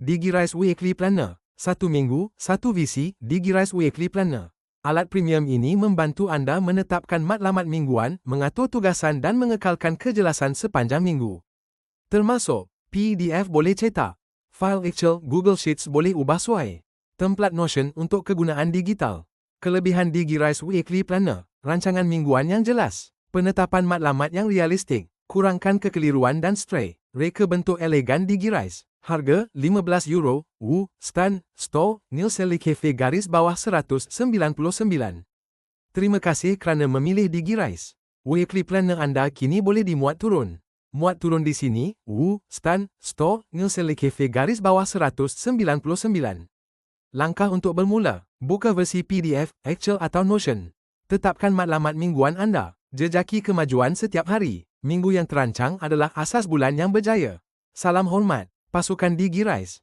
DigiRise Weekly Planner. Satu minggu, satu visi, DigiRise Weekly Planner. Alat premium ini membantu anda menetapkan matlamat mingguan, mengatur tugasan dan mengekalkan kejelasan sepanjang minggu. Termasuk, PDF boleh cetak. File Excel, Google Sheets boleh ubah suai. Template Notion untuk kegunaan digital. Kelebihan DigiRise Weekly Planner. Rancangan mingguan yang jelas. Penetapan matlamat yang realistik. Kurangkan kekeliruan dan stray. Reka bentuk elegan DigiRise. Harga RM15 Euro, Wu, Stan, Store, Nilseli Cafe garis bawah 199. Terima kasih kerana memilih DigiRise. Weekly Planner anda kini boleh dimuat turun. Muat turun di sini, Wu, Stan, Store, Nilseli Cafe garis bawah 199. Langkah untuk bermula, buka versi PDF, Excel atau Notion. Tetapkan matlamat mingguan anda. Jejaki kemajuan setiap hari. Minggu yang terancang adalah asas bulan yang berjaya. Salam hormat pasukan DigiRise.